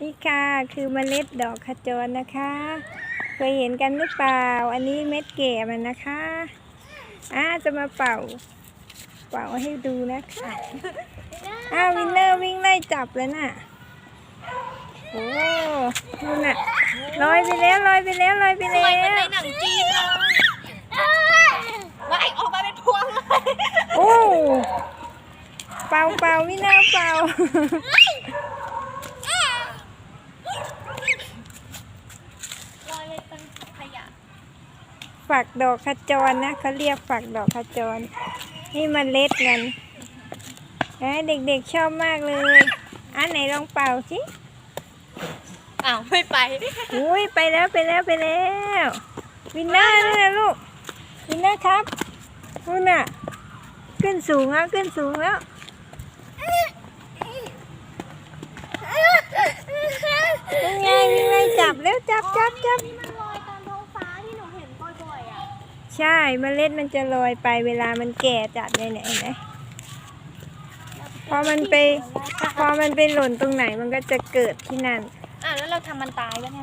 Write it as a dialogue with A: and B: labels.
A: นี่ค่ะคือเมล็ดดอกขจรนะคะ เคยเห็นกันหรือเปล่า อันนี้เม็ดแก่มันนะคะอ่าจะมาเป่า เป่าให้ดูนะคะอ้าววินเนอร์วิ่งไล่จับเลยน่ะโอ้นู่นน่ะลอยไปแล้วลอยไปแล้วลอยไป
B: ส
A: แล้
B: วยเหมือนใน
A: ว
B: หนังจีนเลยว่าไอออกมาเป็นพวงเลย
A: โอ้เป่าเป่าวินเนอร์เป่า
B: ลอยเลยเป็นขยะ
A: ฝักดอกขจรนะเขาเรียกฝักดอกขจร นี่มันเล็ดกันเอ้ยเด็กๆชอบมากเลย อันไหนลองเป่าสิ
B: อ้าวไม่ไป
A: อุ้ยไปแล้วไปแล้วไปแล้ว วินเนอร์นี่นะลูก วินเนอร์ครับนู่นน่ะ ขึ้นสูงแล้วขึ้นสูงแล้วยังไงยังไงจับแล้วจับจับจับ ใช่เมล็ดมันจะลอยไปเวลามันแก่จัดเลยเนี่ยเห็นไหมพอมันไปพอมันไปหล่นตรงไหนมันก็จะเกิดที่นั่น
B: อะแล้วเราทำมันตายแล้วไง